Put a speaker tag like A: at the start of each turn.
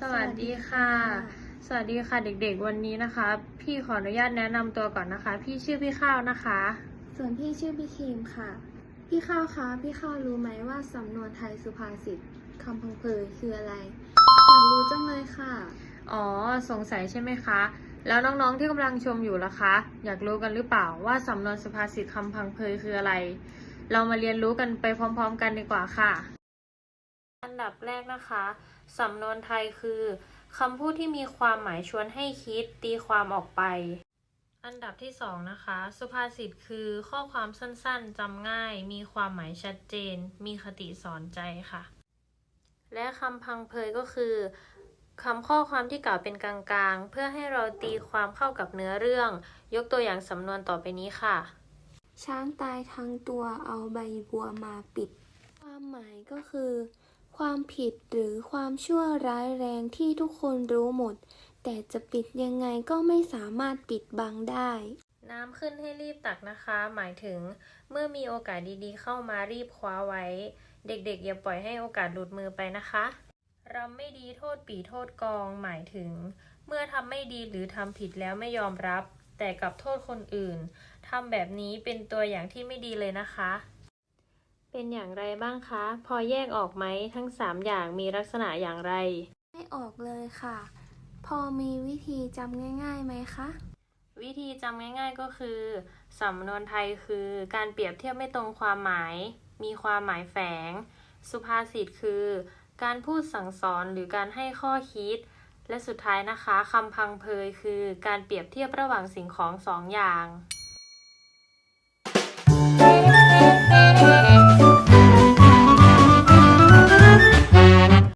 A: ค่ะ สวัสดีค่ะเด็กๆ วันนี้นะคะ พี่ขออนุญาตแนะนำตัวก่อนนะคะ พี่ชื่อพี่ข้าวนะคะ
B: ส่วนพี่ชื่อพี่ครีมค่ะ พี่ข้าวคะ พี่ข้าวรู้ไหมว่าสำนวนไทยสุภาษิตคำพังเพยคืออะไรอยากรู้จังเลยค่ะ
A: อ๋อ สงสัยใช่ไหมคะ แล้วน้องๆที่กำลังชมอยู่ล่ะคะ อยากรู้กันหรือเปล่าว่าสำนวนสุภาษิตคำพังเพยคืออะไร เรามาเรียนรู้กันไปพร้อม ๆ กันดีกว่าค่ะ อันดับแรกนะคะ สำนวนไทยคือคำพูดที่มีความหมายชวนให้คิดตีความออกไป อันดับที่สองนะคะ สุภาษิตคือข้อความสั้นๆจำง่าย มีความหมายชัดเจน มีคติสอนใจค่ะ และคำพังเพยก็คือคำข้อความที่กล่าวเป็นกลางๆ เพื่อให้เราตีความเข้ากับเนื้อเรื่อง ยกตัวอย่างสำนวนต่อไปนี้ค่ะ
B: ช้างตายทั้งตัวเอาใบบัวมาปิด ความหมายก็คือ ความผิดหรือความชั่วร้ายแรงที่ทุกคนรู้หมด แต่จะปิดยังไงก็ไม่สามารถปิดบังได้
A: น้ำขึ้นให้รีบตักนะคะ หมายถึง เมื่อมีโอกาสดีๆ เข้ามารีบคว้าไว้ เด็กๆ อย่าปล่อยให้โอกาสหลุดมือไปนะคะรำไม่ดีโทษปีโทษกอง หมายถึง เมื่อทำไม่ดีหรือทำผิดแล้วไม่ยอมรับ แต่กลับโทษคนอื่นทำแบบนี้เป็นตัวอย่างที่ไม่ดีเลยนะคะ เป็นอย่างไรบ้างคะ พอแยกออกไหมทั้ง 3 อย่างมีลักษณะอย่างไร
B: ไม่ออกเลยค่ะ พอมีวิธีจำง่ายๆไหมคะ
A: วิธีจำง่ายๆก็คือ สำนวนไทยคือการเปรียบเทียบไม่ตรงความหมาย มีความหมายแฝง สุภาษิตคือ การพูดสั่งสอนหรือการให้ข้อคิด และสุดท้ายนะคะคำพังเพยคือ การเปรียบเทียบระหว่างสิ่งของสองอย่าง